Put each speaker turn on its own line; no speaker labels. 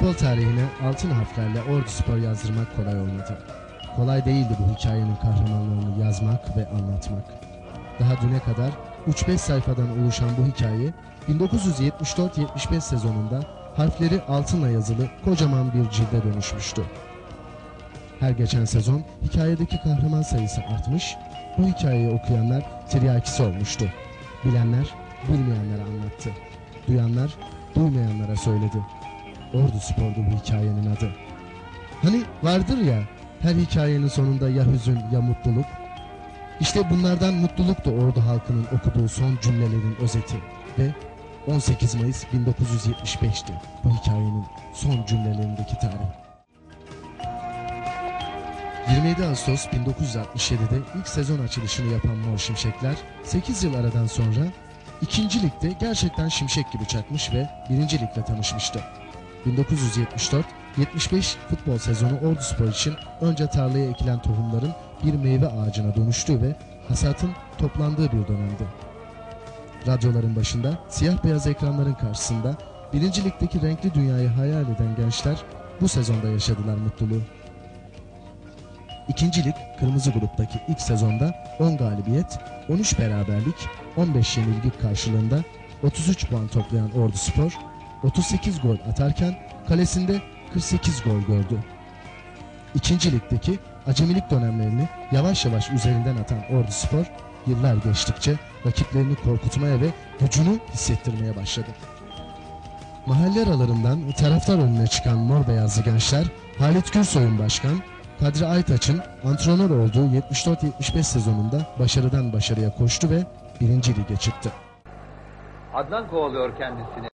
Futbol tarihine altın harflerle Ordu Spor yazdırmak kolay olmadı. Kolay değildi bu hikayenin kahramanlarını yazmak ve anlatmak. Daha düne kadar 3-5 sayfadan oluşan bu hikaye 1974-75 sezonunda harfleri altınla yazılı kocaman bir cilde dönüşmüştü. Her geçen sezon hikayedeki kahraman sayısı artmış, bu hikayeyi okuyanlar tiryakisi olmuştu. Bilenler bilmeyenlere anlattı. Duyanlar duymayanlara söyledi. Ordu Spor'du bu hikayenin adı. Hani vardır ya her hikayenin sonunda ya hüzün ya mutluluk. İşte bunlardan mutluluk da Ordu halkının okuduğu son cümlelerin özeti ve 18 Mayıs 1975'ti bu hikayenin son cümlelerindeki tarih. 27 Ağustos 1967'de ilk sezon açılışını yapan Mor Şimşekler 8 yıl aradan sonra ikinci ligde gerçekten şimşek gibi çakmış ve birinci ligle tanışmıştı. 1974-75 futbol sezonu Ordu Spor için önce tarlaya ekilen tohumların bir meyve ağacına dönüştüğü ve hasatın toplandığı bir dönemdi. Radyoların başında, siyah beyaz ekranların karşısında birinci ligdeki renkli dünyayı hayal eden gençler bu sezonda yaşadılar mutluluğu. İkinci lig kırmızı gruptaki ilk sezonda 10 galibiyet, 13 beraberlik, 15 yenilgi karşılığında 33 puan toplayan Ordu Spor 38 gol atarken kalesinde 48 gol gördü. İkinci ligdeki acemilik dönemlerini yavaş yavaş üzerinden atan Ordu Spor yıllar geçtikçe rakiplerini korkutmaya ve gücünü hissettirmeye başladı. Mahalle aralarından taraftar önüne çıkan mor beyazlı gençler Halit Gürsoy'un başkan, Kadri Aytaç'ın antrenör olduğu 74-75 sezonunda başarıdan başarıya koştu ve birinci lige çıktı.
Adnan kovalıyor kendisini.